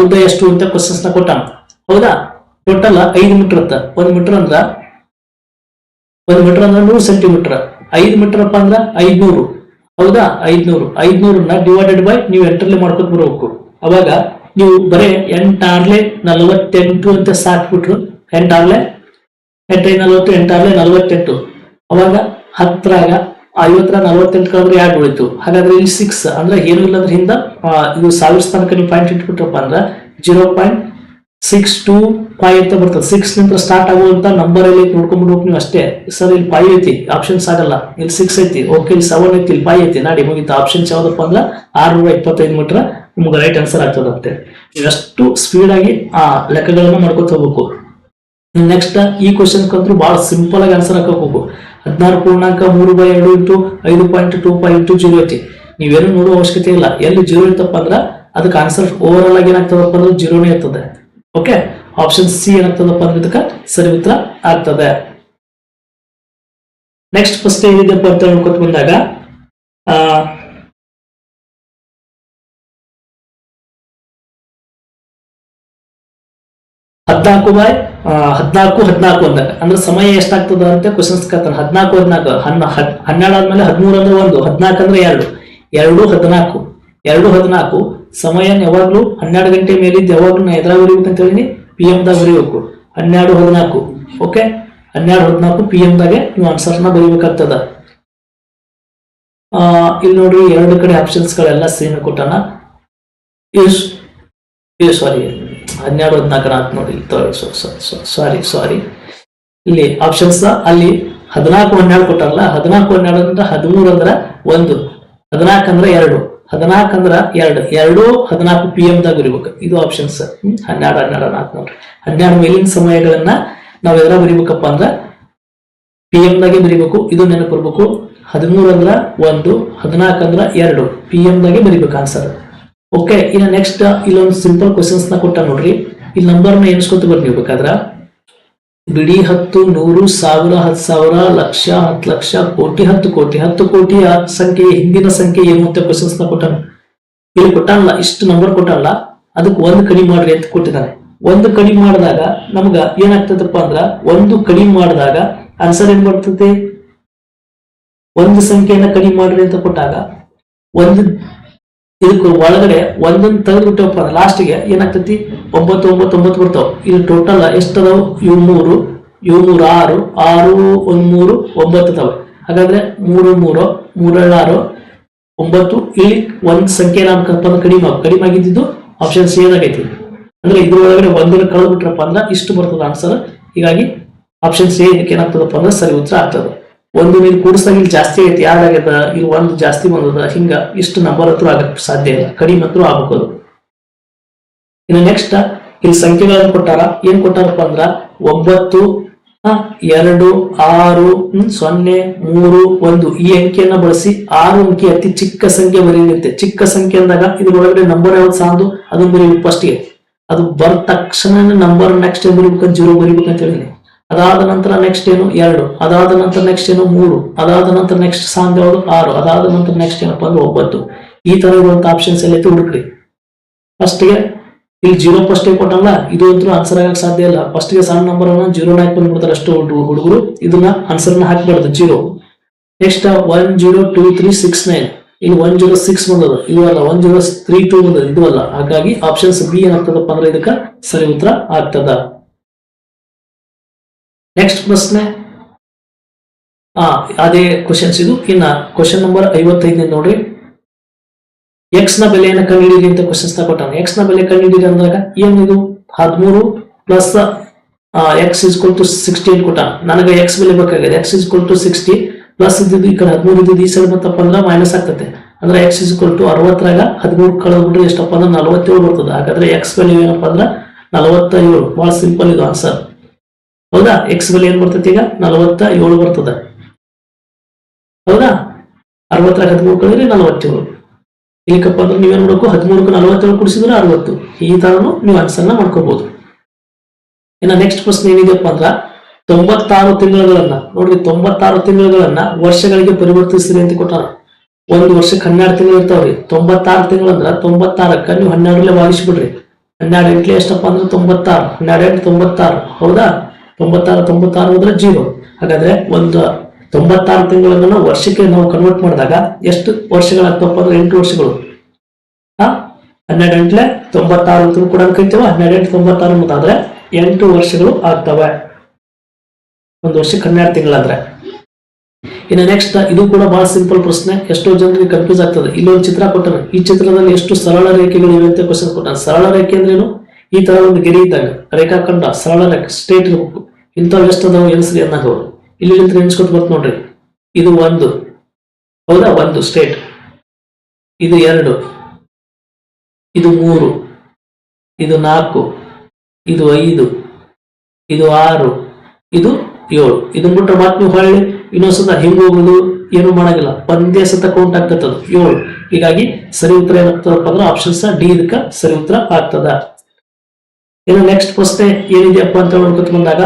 ಉದ್ದ ಎಷ್ಟು ಅಂತ ಕ್ವಶನ್ಸ್ನ ಕೊಟ್ಟಾನ ಹೌದಾ? ಟೋಟಲ್ ಐದು ಮೀಟರ್ ಅಂತ ಒಂದ್ ಮೀಟರ್ ಅಂದ್ರ, ಒಂದ್ ಮೀಟರ್ ಅಂದ್ರೆ ನೂರು ಸೆಂಟಿಮೀಟರ್ ಐದು ಮೀಟರ್ ಅಪ್ಪ ಅಂದ್ರ ಐದ್ನೂರು. ಹೌದಾ? ಐದ್ನೂರು. ಐದ್ನೂರನ್ನ ಡಿವೈಡೆಡ್ ಬೈ ನೀವು ಎಂಟರ್ಲಿ ಮಾಡ್ಕೊತ ಬರಬೇಕು. ಅವಾಗ ನೀವು ಬರೇ ಎಂಟಾರ್ಲೆ ನಲವತ್ತೆಂಟು ಅಂತ ಸಾಕ್ಬಿಟ್ರು. ಎಂಟಾರ್ಲೆ? ಎಂಟೈ ನಲವತ್ತು ಎಂಟಾರ್ಲೆ ನಲವತ್ತೆಂಟು. ಅವಾಗ ಹತ್ತರಾಗ ಐವತ್ತರ ನಲವತ್ತೆಂಟು ಕಳೆದ್ರೆ ಎರಡು ಉಳಿತು ಹಾಗಾದ್ರೆ ಇಲ್ಲಿ ಸಿಕ್ಸ್ ಅಂದ್ರೆ ಏನು ಇಲ್ಲ ಅಂದ್ರೆ ಇದು ಸಾವಿರ ತನಕ ನೀವು ಪಾಯಿಂಟ್ ಇಟ್ಬಿಟ್ರಪ್ಪ ಅಂದ್ರೆ zero point six two five ಅಂತ ಬರ್ತದೆ. ಸಿಕ್ಸ್ ನಿಂತ ಸ್ಟಾರ್ಟ್ ಆಗುವಂತ ನಂಬರ್ ಅಲ್ಲಿ ನೋಡ್ಕೊಂಡ್ಬಿಡ್ಬೇಕು ನೀವು ಅಷ್ಟೇ. ಸರ್ ಇಲ್ಲಿ ಫೈವ್ ಐತಿ. ಆಪ್ಷನ್ಸ್ ಆಗಲ್ಲ. ಇಲ್ಲಿ ಸಿಕ್ಸ್ ಐತಿ. ಓಕೆ ಇಲ್ಲಿ ಸೆವೆನ್ ಐತಿ. ಇಲ್ಲಿ ಫೈವ್ ಐತಿ. ನಾಡಿ ಮುಗಿತ. ಆಪ್ಷನ್ಸ್ ಯಾವ್ದಪ್ಪ ಅಂದ್ರೆ ಆರ್ನೂರ ಇಪ್ಪತ್ತೈದು ಮೀಟರ್ ನಿಮ್ಗೆ ರೈಟ್ ಆನ್ಸರ್ ಆಗ್ತದಂತೆ. ಎಷ್ಟು ಸ್ಪೀಡ್ ಆಗಿ ಆ ಲೆಕ್ಕಗಳನ್ನ ಮಾಡ್ಕೊತ ಹೋಗ್ಬೇಕು. ನೆಕ್ಸ್ಟ್ ಈ ಕ್ವಶನ್ ಕಂತ್ರು ಬಹಳ ಸಿಂಪಲ್ ಆಗಿ ಆನ್ಸರ್ ಹಾಕೋಬೇಕು ಹದಿನಾರು ಪೂರ್ಣಾಂಕ ಮೂರು ಬೈ ಎರಡು ಇಂಟು ಐದು point two five into zero ಐತಿ. ನೀವೇನು ನೋಡುವ ಅವಶ್ಯಕತೆ ಇಲ್ಲ. ಎಲ್ಲಿ ಜೀರೋ ಇತ್ತಪ್ಪ ಅಂದ್ರೆ ಅದಕ್ಕೆ ಆನ್ಸರ್ ಓವರ್ ಆಲ್ ಆಗಿ ಏನಾಗ್ತದಪ್ಪ ಅಂದ್ರೆ ಜೀರೋನೇ ಇರ್ತದೆ. ಓಕೆ ಆಪ್ಷನ್ ಸಿ ಏನಾಗ್ತದಪ್ಪ ಅಂದ್ರೆ ಇದಕ್ಕೆ ಸರಿ ಉತ್ತರ ಆಗ್ತದೆ. ನೆಕ್ಸ್ಟ್ ಫಸ್ಟ್ ಏನಿದೆ ಅಂತ ನೋಡ್ಕೊತ ಬಂದಾಗ ಹದ್ನಾಲ್ಕು ಬೈ ಹದಿನಾಲ್ಕು ಹದಿನಾಲ್ಕು ಅಂದಾಗ ಅಂದ್ರೆ ಸಮಯ ಎಷ್ಟಾಗ್ತದ ಅಂತ ಕ್ವಶನ್ಸ್ ಕೇಳ್ತಾನೆ. ಹದಿನಾಲ್ಕು ಹದಿನಾಲ್ಕು. ಹನ್ನ ಹನ್ನೆರಡು ಆದ್ಮೇಲೆ ಹದಿಮೂರು ಅಂದ್ರೆ ಒಂದು, ಹದಿನಾಲ್ಕು ಅಂದ್ರೆ ಎರಡು. ಎರಡು, ಹದಿನಾಲ್ಕು. ಎರಡು, ಹದಿನಾಲ್ಕು. ಸಮಯ ಯಾವಾಗ್ಲೂ ಹನ್ನೆರಡು ಗಂಟೆ ಮೇಲಿದ್ದು ಯಾವಾಗ್ಲೂ ನಾ ಎದುರಾಗ ಬರೀಬೇಕು ಅಂತ ಹೇಳಿ ಪಿ ಎಂ ದಾಗ ಬರೀಬೇಕು ಹನ್ನೆರಡು, ಹದಿನಾಲ್ಕು. ಓಕೆ ಹನ್ನೆರಡು, ಹದಿನಾಲ್ಕು ಪಿ ಎಂ ದಾಗೆ ನೀವು ನ ಬರೀಬೇಕಾಗ್ತದ. ಇಲ್ಲಿ ನೋಡ್ರಿ ಎರಡು ಕಡೆ ಆಪ್ಷನ್ಸ್ ಗಳೆಲ್ಲ ಸೇಮ್ ಕೊಟ್ಟಾನ ಸಾರಿ ಹನ್ನೆರಡು ಹದಿನಾಲ್ಕರ ಹಾಕಿ ನೋಡಿ ಸಾರಿ ಸಾರಿ ಇಲ್ಲಿ ಆಪ್ಷನ್ಸ್ ಅಲ್ಲಿ ಹದಿನಾಲ್ಕು ಹನ್ನೆರಡು ಕೊಟ್ಟಾರಲ್ಲ, ಹದಿನಾಲ್ಕು ಹನ್ನೆರಡು ಅಂದ್ರೆ ಹದಿಮೂರು ಅಂದ್ರೆ ಒಂದು, ಹದಿನಾಲ್ಕು ಅಂದ್ರೆ ಎರಡು, ಹದಿನಾಲ್ಕು ಅಂದ್ರೆ ಎರಡು ಎರಡು ಹದಿನಾಲ್ಕು ಪಿ ಎಂ ದಾಗ ಬರಿಬೇಕು. ಇದು ಆಪ್ಷನ್ಸ್ ಹನ್ನೆರಡು ಹನ್ನೆರಡು, ನಾಲ್ಕು ನೋಡ್ರಿ. ಹನ್ನೆರಡು ಮೇಲಿನ ಸಮಯಗಳನ್ನ ನಾವ್ ಎದ್ರ ಬರಿಬೇಕಪ್ಪ ಅಂದ್ರ ಪಿ ಎಂ ದಾಗೆ ಬರಿಬೇಕು, ಇದು ನೆನಪು ಬರ್ಬೇಕು. ಹದಿಮೂರು ಅಂದ್ರ ಒಂದು, ಹದಿನಾಲ್ಕು ಅಂದ್ರ ಎರಡು ಪಿ ಎಂ ದಾಗೆ ಬರಿಬೇಕು ಆನ್ಸರ್ ಓಕೆ ಇನ್ನು ನೆಕ್ಸ್ಟ್ ಇಲ್ಲೊಂದು ಸಿಂಪಲ್ ಕ್ವಶನ್ಸ್ನ ಕೊಟ್ಟ ನೋಡ್ರಿ. ಇಲ್ಲಿ ನಂಬರ್ನ ಎಣಿಸ್ಕೊಂತ ಬರ್ಬೇಕಾದ್ರ ಬಿಡಿ ಹತ್ತು, ನೂರು, ಸಾವಿರ ಹತ್ತು ಸಾವಿರ, ಲಕ್ಷ, ಹತ್ತು ಲಕ್ಷ, ಕೋಟಿ, ಹತ್ತು ಕೋಟಿ, ಹತ್ತು ಕೋಟಿಯ ಸಂಖ್ಯೆ, ಹಿಂದಿನ ಸಂಖ್ಯೆ ಏನು ಅಂತ ಕ್ವಶನ್ಸ್ನ ಕೊಟ್ಟಾನ ಇಲ್ಲಿ ಕೊಟ್ಟಲ್ಲ, ಇಷ್ಟು ನಂಬರ್ ಕೊಟ್ಟಲ್ಲ. ಅದಕ್ಕೆ ಒಂದು ಕಡಿಮೆ ಮಾಡ್ರಿ ಅಂತ ಕೊಟ್ಟಿದ್ದಾನೆ ಒಂದು ಕಡಿಮೆ ಮಾಡಿದಾಗ ನಮ್ಗ ಏನಾಗ್ತದಪ್ಪ ಅಂದ್ರ, ಒಂದು ಕಡಿಮೆ ಮಾಡಿದಾಗ ಆನ್ಸರ್ ಏನ್ ಬರ್ತದೆ? ಒಂದು ಸಂಖ್ಯೆಯನ್ನ ಕಡಿಮೆ ಮಾಡ್ರಿ ಅಂತ ಕೊಟ್ಟಾಗ, ಒಂದು ಇದಕ್ಕೆ ಒಳಗಡೆ ಒಂದೊಂದು ತೆಗೆದು ಬಿಟ್ಟವಪ್ಪ ಅಂದ್ರೆ ಲಾಸ್ಟ್ಗೆ ಏನಾಗ್ತೈತಿ? ಒಂಬತ್ತು ಒಂಬತ್ತು ಒಂಬತ್ತು ಬರ್ತಾವ. ಇದು ಟೋಟಲ್ ಎಷ್ಟದಾವ? ಇವು ಮೂರು ಇವು ಆರು ಆರು ಒಂದ್ ಮೂರು ಒಂಬತ್ತು ಅದಾವೆ. ಹಾಗಾದ್ರೆ ಮೂರು ಮೂರು ಮೂರೇಳು ಆರು ಒಂಬತ್ತು. ಇಲ್ಲಿ ಒಂದ್ ಸಂಖ್ಯೆ ನಾಮಕ ಕಡಿಮೆ ಆಗ್- ಕಡಿಮೆ ಆಗಿದ್ದು ಆಪ್ಷನ್ ಸಿ ಏನಾಗೈತಿ? ಅಂದ್ರೆ ಇದ್ರೊಳಗಡೆ ಒಂದನ್ನು ಕಳೆದ್ಬಿಟ್ರಪ್ಪ ಅಂದ್ರೆ ಇಷ್ಟು ಬರ್ತದ ಆನ್ಸರ್ ಹೀಗಾಗಿ ಆಪ್ಷನ್ ಸಿ ಇದಕ್ಕೆ ಏನಾಗ್ತದಪ್ಪ ಅಂದ್ರೆ ಸರಿ ಉತ್ತರ ಆಗ್ತದೆ. ಒಂದು ನೀನು ಕೂಡಿಸ್ದಾಗ ಇಲ್ಲಿ ಜಾಸ್ತಿ ಐತಿ ಯಾರು ಆಗ್ಯದ ಇಲ್ಲಿ ಒಂದು ಜಾಸ್ತಿ ಬಂದದ, ಹಿಂಗ ಇಷ್ಟು ನಂಬರ್ ಹತ್ರ ಆಗಕ್ ಸಾಧ್ಯ ಇಲ್ಲ, ಕಡಿಮೆ ಹತ್ರ ಆಗ್ಬೇಕು ಇನ್ನು ನೆಕ್ಸ್ಟ್ ಇಲ್ಲಿ ಸಂಖ್ಯೆಗಳನ್ನು ಕೊಟ್ಟಾರ, ಏನ್ ಕೊಟ್ಟಾರಪ್ಪ ಅಂದ್ರ ಒಂಬತ್ತು ಎರಡು, ಆರು ಸೊನ್ನೆ, ಮೂರು, ಒಂದು, ಈ ಅಂಕಿಯನ್ನ ಬಳಸಿ ಆರು ಅಂಕಿ ಅತಿ ಚಿಕ್ಕ ಸಂಖ್ಯೆ ಬರೀಲಿರುತ್ತೆ ಚಿಕ್ಕ ಸಂಖ್ಯೆ ಅಂದಾಗ ಇದ್ರೊಳಗಡೆ ನಂಬರ್ ಯಾವ್ದು ಸಾಂದು, ಅದನ್ನ ಬರೀಬೇಕು ಫಸ್ಟ್ಗೆ ಅದು ಬರ್ ತಕ್ಷಣ ನಂಬರ್ ನೆಕ್ಸ್ಟ್ ಬರೀಬೇಕಂತ ಜೀರೋ ಬರೀಬೇಕಂತ ಹೇಳಿನಿ ಅದಾದ ನಂತರ ನೆಕ್ಸ್ಟ್ ಏನು? ಎರಡು. ಅದಾದ ನಂತರ ನೆಕ್ಸ್ಟ್ ಏನು? ಮೂರು. ಅದಾದ ನಂತರ ನೆಕ್ಸ್ಟ್ ಸಾಂಗ್ ಯಾವುದು? ಆರು. ಅದಾದ ನಂತರ ನೆಕ್ಸ್ಟ್ ಏನಪ್ಪಾ ಅಂದ್ರೆ ಒಂಬತ್ತು. ಈ ತರ ಇರುವಂತ ಆಪ್ಷನ್ಸ್ ಎಲ್ಲ ಹುಡುಕ್ರಿ. ಫಸ್ಟ್ಗೆ ಇಲ್ಲಿ ಜೀರೋ ಫಸ್ಟ್ ಕೊಟ್ಟಲ್ಲ ಇದು ಅಂತೂ ಆನ್ಸರ್ ಆಗಕ್ಕೆ ಸಾಧ್ಯ ಇಲ್ಲ. ಫಸ್ಟ್ಗೆ ಸಣ್ಣ ನಂಬರ್ ಅನ್ನ ಜೀರೋ ಹಾಕಿ ಬಂದ್ಬಿಡ್ತಾರೆ ಅಷ್ಟು ಹುಡುಗರು. ಇದನ್ನ ಆನ್ಸರ್ನ ಹಾಕ್ಬಾರ್ದು zero next one zero two three six nine ಇಲ್ಲಿ ಒನ್ ಜೀರೋ ಸಿಕ್ಸ್ ಬಂದದ. ಇದು ಅಲ್ಲ ಒನ್ ಜೀರೋ ತ್ರೀ ಟೂ ಬಂದದ. ಇದು ಅಲ್ಲ. ಹಾಗಾಗಿ ಆಪ್ಷನ್ಸ್ ಬಿ ಏನಾಗ್ತದಪ್ಪ ಅಂದ್ರೆ ಇದಕ್ಕೆ ಸರಿ ಉತ್ತರ ಆಗ್ತದ. ನೆಕ್ಸ್ಟ್ ಪ್ರಶ್ನೆ. ಅದೇ ಕ್ವಶನ್ಸ್ ಇದು. ಇನ್ನ ಕ್ವಶನ್ ನಂಬರ್ ಐವತ್ತೈದನೇ ನೋಡ್ರಿ. ಎಕ್ಸ್ನ ಬೆಲೆಯನ್ನು ಕಂಡುಹಿಡಿಯಿರಿ ಅಂತ ಕ್ವಶನ್ಸ್ನ ಕೊಟ್ಟಾನೆ ಎಕ್ಸ್ನ ಬೆಲೆ ಕಂಡುಹಿಡಿಯಿರಿ ಅಂದಾಗ ಏನಿದು? ಹದಿಮೂರು plus X is equal to sixty ಅಂತ ಕೊಟ್ಟ ನನಗೆ ಎಕ್ಸ್ ಬೆಲೆ ಬೇಕಾಗಿದೆ. X is equal to sixty plus ಇದ್ದಿದ್ದು ಈ ಕಡೆ ಹದಿಮೂರು ಇದ್ದಿದ್ದು ಈ ಸೈಡ್ ಬಂತಪ್ಪ ಅಂದ್ರೆ ಮೈನಸ್ ಆಗ್ತದೆ ಅಂದ್ರೆ ಎಕ್ಸ್ ಇಸ್ಕೊಲ್ ಟು ಅರವತ್ತರಾಗ ಹದಿಮೂರು ಕಳೆದ್ಬಿಟ್ರೆ ಎಷ್ಟಪ್ಪ ಅಂದ್ರೆ ನಲವತ್ತೇಳು ಬರ್ತದೆ. ಹಾಗಾದ್ರೆ ಎಕ್ಸ್ ಬೆಲೆ ಏನಪ್ಪ ಅಂದ್ರೆ ನಲವತ್ತ ಏಳು ಬಹಳ ಸಿಂಪಲ್ ಇದು ಆನ್ಸರ್ ಹೌದಾ? ಎಕ್ಸ್ ಬೆಲೆ ಏನ್ ಬರ್ತೈತಿ ಈಗ? ನಲವತ್ತ ಏಳು ಬರ್ತದ. ಹೌದಾ? ಅರವತ್ತರ ಹದಿಮೂರು ಕಳೆದ್ರೆ ನಲವತ್ತೇಳು. ಏಕಪ್ಪ ಅಂದ್ರೆ ನೀವೇನ್ ಮಾಡಬೇಕು? ಹದಿಮೂರಕ್ಕೆ ನಲವತ್ತೇಳು ಕುಡಿಸಿದ್ರೆ ಅರವತ್ತು. ಈ ತರನು ನೀವು ಆನ್ಸರ್ನ ಮಾಡ್ಕೋಬಹುದು ಇನ್ನ ನೆಕ್ಸ್ಟ್ ಪ್ರಶ್ನೆ ಏನಿದೆಯಪ್ಪ ಅಂದ್ರ, ತೊಂಬತ್ತಾರು ತಿಂಗಳುಗಳನ್ನ, ನೋಡ್ರಿ, ತೊಂಬತ್ತಾರು ತಿಂಗಳುಗಳನ್ನ ವರ್ಷಗಳಿಗೆ ಪರಿವರ್ತಿಸ್ರಿ ಅಂತ ಕೊಟ್ಟಾರ. ಒಂದು ವರ್ಷಕ್ಕೆ ಹನ್ನೆರಡು ತಿಂಗಳು ಇರ್ತಾವ್ರಿ. ತೊಂಬತ್ತಾರು ತಿಂಗಳು ಅಂದ್ರ ತೊಂಬತ್ತಾರಕ್ಕ ನೀವು ಹನ್ನೆರಡಲ್ಲೇ ಭಾಗಿಸ್ಬಿಡ್ರಿ. ಹನ್ನೆರಡು ಎಂಟ್ಲಿ ಎಷ್ಟಪ್ಪ ಅಂದ್ರೆ ತೊಂಬತ್ತಾರು. ಹನ್ನೆರಡು ಎಂಟು ತೊಂಬತ್ತಾರು. ಹೌದಾ? ತೊಂಬತ್ತಾರು ತೊಂಬತ್ತಾರು ಅಂದ್ರೆ ಜೀರೋ. ಹಾಗಾದ್ರೆ ಒಂದು ತೊಂಬತ್ತಾರು ತಿಂಗಳನ್ನ ವರ್ಷಕ್ಕೆ ನಾವು ಕನ್ವರ್ಟ್ ಮಾಡಿದಾಗ ಎಷ್ಟು ವರ್ಷಗಳಾಗ್ತಪ್ಪ ಅಂದ್ರೆ ಎಂಟು ವರ್ಷಗಳು. ಹಾ? ಹನ್ನೆರಡು ಎಂಟ್ಲೆ ತೊಂಬತ್ತಾರು ಅಂತ ಕೂಡ ಅನ್ಕೊಂತೀವ ಹನ್ನೆರಡು ಎಂಟು ತೊಂಬತ್ತಾರು ಅಂತಾದ್ರೆ ಎಂಟು ವರ್ಷಗಳು ಆಗ್ತವೆ. ಒಂದು ವರ್ಷಕ್ಕೆ ಹನ್ನೆರಡು ತಿಂಗಳಾದ್ರೆ. ಇನ್ನು ನೆಕ್ಸ್ಟ್ ಇದು ಕೂಡ ಬಹಳ ಸಿಂಪಲ್ ಪ್ರಶ್ನೆ, ಎಷ್ಟೋ ಜನರಿಗೆ ಕನ್ಫ್ಯೂಸ್ ಆಗ್ತದೆ. ಇಲ್ಲೊಂದು ಚಿತ್ರ ಕೊಟ್ಟರೆ, ಈ ಚಿತ್ರದಲ್ಲಿ ಎಷ್ಟು ಸರಳ ರೇಖೆಗಳು ಇವೆ ಅಂತ ಕ್ವಶನ್ ಕೊಟ್ಟ. ಸರಳ ರೇಖೆ ಅಂದ್ರೇನು ಈ ತರ ಒಂದು ಗೆರೆ ಇದ್ದಾಗ ರೇಖಾಖಂಡ ಸರಳ ರೇಖೆ ಸ್ಟ್ರೇಟ್ ಇರಬೇಕು ಇಂಥವು ಎಷ್ಟು ಅದಾವ ಎನ್ಸ್ರಿ ಅನ್ನೋದು ಇಲ್ಲಿ ನಿಂತ ಎನ್ಸ್ಕೊಟ್ ಬರ್ತ ನೋಡ್ರಿ. ಇದು ಒಂದು. ಹೌದಾ? ಒಂದು ಸ್ಟೇಟ್ ಇದು ಎರಡು. ಇದು ಮೂರು. ಇದು ನಾಲ್ಕು. ಇದು ಐದು. ಇದು ಆರು. ಇದು ಏಳು. ಇದನ್ನ ಬಿಟ್ಟರೆ ಮತ್ತೆ ನೀವು ಹೊಳ್ಳಿ ಇನ್ನೊಂದ್ಸತ ಹಿಂಗ್ ಹೋಗೋದು? ಏನು ಮಾಡಂಗಿಲ್ಲ. ಒಂದೇ ಸತ ಕೌಂಟ್ ಆಗ್ತದ ಏಳು. ಹೀಗಾಗಿ ಸರಿ ಉತ್ತರ ಏನಾಗ್ತದಪ್ಪ ಅಂದ್ರೆ ಆಪ್ಷನ್ಸ್ ಡಿ ಇದಕ್ಕ ಸರಿ ಉತ್ತರ ಆಗ್ತದ. ಇನ್ನು ನೆಕ್ಸ್ಟ್ ಪ್ರಶ್ನೆ ಏನಿದೆಯಪ್ಪ ಅಂತ ನೋಡ್ಕೊತ ಬಂದಾಗ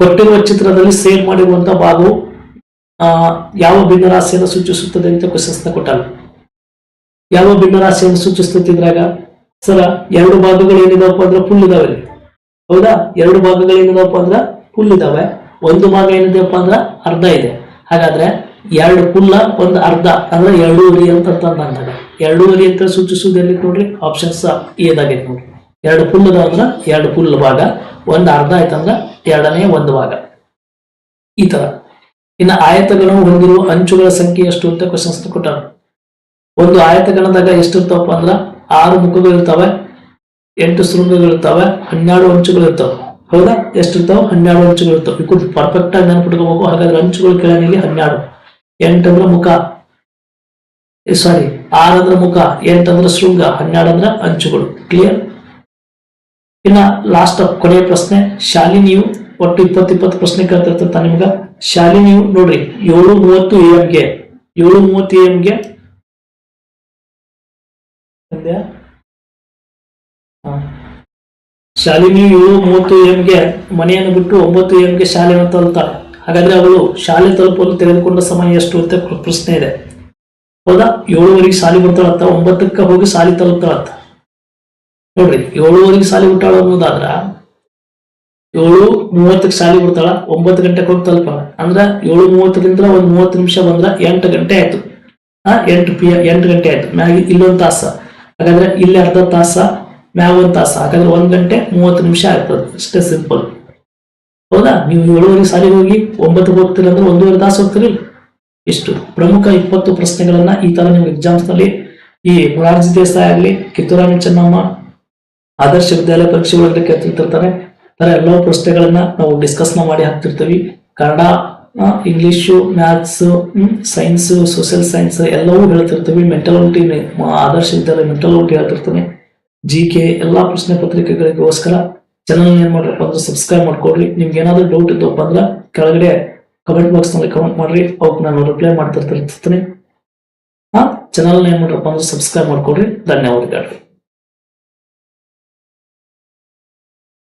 ಕೊಟ್ಟಿರುವ ಚಿತ್ರದಲ್ಲಿ ಸೇವ್ ಮಾಡಿರುವಂತ ಭಾಗವು ಯಾವ ಭಿನ್ನರಾಶಿಯನ್ನು ಸೂಚಿಸುತ್ತದೆ ಅಂತ ಕ್ವಶನ್ಸ್ನ ಕೊಟ್ಟಾಗ ಯಾವ ಭಿನ್ನರಾಶಿಯನ್ನು ಸೂಚಿಸುತ್ತಿದ್ರಾಗ ಸರ, ಎರಡು ಭಾಗಗಳು ಏನಿದಾವಪ್ಪ ಅಂದ್ರೆ ಫುಲ್ ಇದಾವೆ. ಹೌದಾ? ಎರಡು ಭಾಗಗಳು ಏನಿದಾವಪ್ಪ ಅಂದ್ರೆ ಫುಲ್ ಇದಾವೆ ಒಂದು ಭಾಗ ಏನಿದೆಯಪ್ಪ ಅಂದ್ರೆ ಅರ್ಧ ಇದೆ. ಹಾಗಾದ್ರೆ ಎರಡು ಫುಲ್ಲ ಒಂದು ಅರ್ಧ, ಅಂದ್ರೆ ಎರಡೂವರೆ ಅಂತ ಅಂದಾಗ ಎರಡೂವರೆ ಅಂತ ಸೂಚಿಸುವುದು ಎಲ್ಲಿ ನೋಡ್ರಿ? ಆಪ್ಷನ್ಸ್ ಏದಾಗೈತೆ ನೋಡ್ರಿ. ಎರಡು ಪುಲ್ಲದ ಅಂದ್ರೆ ಎರಡು ಪುಲ್ಲ ಭಾಗ. ಒಂದು ಅರ್ಧ ಆಯ್ತಂದ್ರ ಎರಡನೇ ಒಂದು ಭಾಗ. ಈ ತರ. ಇನ್ನು ಆಯತಗಳನ್ನು ಹೊಂದಿರುವ ಅಂಚುಗಳ ಸಂಖ್ಯೆ ಎಷ್ಟು ಅಂತ ಕ್ವಶನ್ಸ್ ಕೊಟ್ಟಾರ. ಒಂದು ಆಯತಗಣದಾಗ ಎಷ್ಟಿರ್ತಾವಪ್ಪ ಅಂದ್ರ, ಆರು ಮುಖಗಳು ಇರ್ತಾವೆ, ಎಂಟು ಶೃಂಗಗಳು ಇರ್ತಾವೆ, ಹನ್ನೆರಡು ಅಂಚುಗಳು ಇರ್ತಾವೆ. ಹೌದಾ? ಎಷ್ಟಿರ್ತಾವ? ಹನ್ನೆರಡು ಅಂಚುಗಳು ಇರ್ತಾವೆ. ಇವು ಪರ್ಫೆಕ್ಟ್ ಆಗಿ ನೆನಪಿಟ್ಕೋಬೇಕು. ಹಾಗಾದ್ರೆ ಅಂಚುಗಳು ಕೆಳಗಿಗೆ ಹನ್ನೆರಡು. ಎಂಟಂದ್ರ ಮುಖ. ಸಾರಿ ಆರಂದ್ರ ಮುಖ ಎಂಟಂದ್ರ ಶೃಂಗ, ಹನ್ನೆರಡು ಅಂದ್ರ ಅಂಚುಗಳು. ಕ್ಲಿಯರ್ ಇನ್ನ ಲಾಸ್ಟ್ ಕೊನೆಯ ಪ್ರಶ್ನೆ, ಶಾಲಿನಿಯು ಒಟ್ಟು ಇಪ್ಪತ್ತು ಇಪ್ಪತ್ತು ಪ್ರಶ್ನೆ ಕೇಳ್ತಿರ್ತಾರೆ ನಿಮ್ಗ. ಶಾಲಿನಿಯು ನೋಡ್ರಿ ಏಳು ಮೂವತ್ತು ಎ ಎಂಗೆ ಏಳು ಮೂವತ್ತು ಎ ಎಂಗೆ ಶಾಲಿನಿಯು ಏಳು ಮೂವತ್ತು ಎಂಗೆ ಮನೆಯನ್ನು ಬಿಟ್ಟು ಒಂಬತ್ತು ಎಂಗೆ ಶಾಲೆಯನ್ನು ತಲುತ್ತಾರೆ ಹಾಗಾದ್ರೆ ಅವಳು ಶಾಲೆ ತಲುಪಲು ತೆಗೆದುಕೊಂಡ ಸಮಯ ಎಷ್ಟು ಅಂತ ಪ್ರಶ್ನೆ ಇದೆ. ಹೌದಾ? ಏಳುವರೆಗೆ ಶಾಲೆ ಬರ್ತಾಳಂತ, ಒಂಬತ್ತಕ್ಕೆ ಹೋಗಿ ಶಾಲೆ ತಲುಪ್ತಾಳಂತ. ನೋಡ್ರಿ, ಏಳುವರೆಗೆ ಸಾಲಿ ಬಿಟ್ಟಾಳ ಅನ್ನೋದಾದ್ರ ಏಳು ಮೂವತ್ತಕ್ಕೆ ಸಾಲಿ ಬಿಡ್ತಾಳ ಒಂಬತ್ತು ಗಂಟೆಗೆ ಹೋಗಿ ತಲುಪ ಅಂದ್ರ ಏಳು ಮೂವತ್ತರಿಂದ ಒಂದ್ ಮೂವತ್ತು ನಿಮಿಷ ಬಂದ್ರ ಎಂಟು ಗಂಟೆ ಆಯ್ತು. ಆ, ಎಂಟು ಪಿ, ಎಂಟು ಗಂಟೆ ಆಯ್ತು. ಮ್ಯಾಗ ಇಲ್ಲೊಂದು ತಾಸ. ಹಾಗಾದ್ರೆ ಇಲ್ಲಿ ಅರ್ಧ ತಾಸ, ಮ್ಯಾಗ ಒಂದ್ ತಾಸ. ಹಾಗಾದ್ರೆ ಒಂದ್ ಗಂಟೆ ಮೂವತ್ತು ನಿಮಿಷ ಆಗ್ತದೆ. ಅಷ್ಟೇ ಸಿಂಪಲ್ ಹೌದಾ? ನೀವು ಏಳುವರೆಗೆ ಸಾಲಿ ಹೋಗಿ ಒಂಬತ್ತು ಹೋಗ್ತೀರಿ ಅಂದ್ರೆ ಒಂದೂವರೆ ತಾಸು ಹೋಗ್ತೀರಿ ಇಷ್ಟು. ಪ್ರಮುಖ ಇಪ್ಪತ್ತು ಪ್ರಶ್ನೆಗಳನ್ನ ಈ ತರ ನಿಮ್ಗೆ ಎಕ್ಸಾಮ್ಸ್ನಲ್ಲಿ ಈ ಮುರಾರ್ಜಿ ದೇಸಾಯಿ ಆಗ್ಲಿ, ಕಿತ್ತೂರಾಣಿ ಚೆನ್ನಮ್ಮ ಆದರ್ಶ ವಿದ್ಯಾಲಯ ಪರೀಕ್ಷೆಗಳಲ್ಲಿ ಕೇಳ್ತಿರ್ತಾರೆ ತರ ಎಲ್ಲೋ ಪ್ರಶ್ನೆಗಳನ್ನ ನಾವು ಡಿಸ್ಕಸ್ ಮಾಡಿ ಹಾಕ್ತಿರ್ತೀವಿ. Kannada English maths science social science ಎಲ್ಲವೂ ಹೇಳ್ತಿರ್ತೀವಿ. ಮೆಂಟಲಿಟಿ ಆದರ್ಶ ವಿದ್ಯಾಲಯ ಮೆಂಟಲಿಟಿ ಹೇಳ್ತಿರ್ತೀನಿ. ಜಿ ಕೆ ಎಲ್ಲಾ ಪ್ರಶ್ನೆ ಪತ್ರಿಕೆಗಳಿಗೋಸ್ಕರ ಚಾನಲ್ ಏನ್ ಮಾಡ್ರಪ್ಪ ಅಂದ್ರೆ ಸಬ್ಸ್ಕ್ರೈಬ್ ಮಾಡ್ಕೊಡ್ರಿ. ನಿಮ್ಗೆ ಏನಾದ್ರು ಡೌಟ್ ಇತ್ತು ಅಂದ್ರೆ ಕೆಳಗಡೆ ಕಮೆಂಟ್ ಬಾಕ್ಸ್ನಲ್ಲಿ ಕಮೆಂಟ್ ಮಾಡ್ರಿ. ಅವಕ್ಕೆ ನಾನು ರಿಪ್ಲೈ ಮಾಡ್ತಿರ್ತಿರ್ತೀನಿ ಹಾಂ ಚಾನಲ್ ಏನ್ ಮಾಡ್ರಪ್ಪ ಅಂದ್ರೆ ಸಬ್ಸ್ಕ್ರೈಬ್ ಮಾಡ್ಕೊಡ್ರಿ. ಧನ್ಯವಾದಗಳು.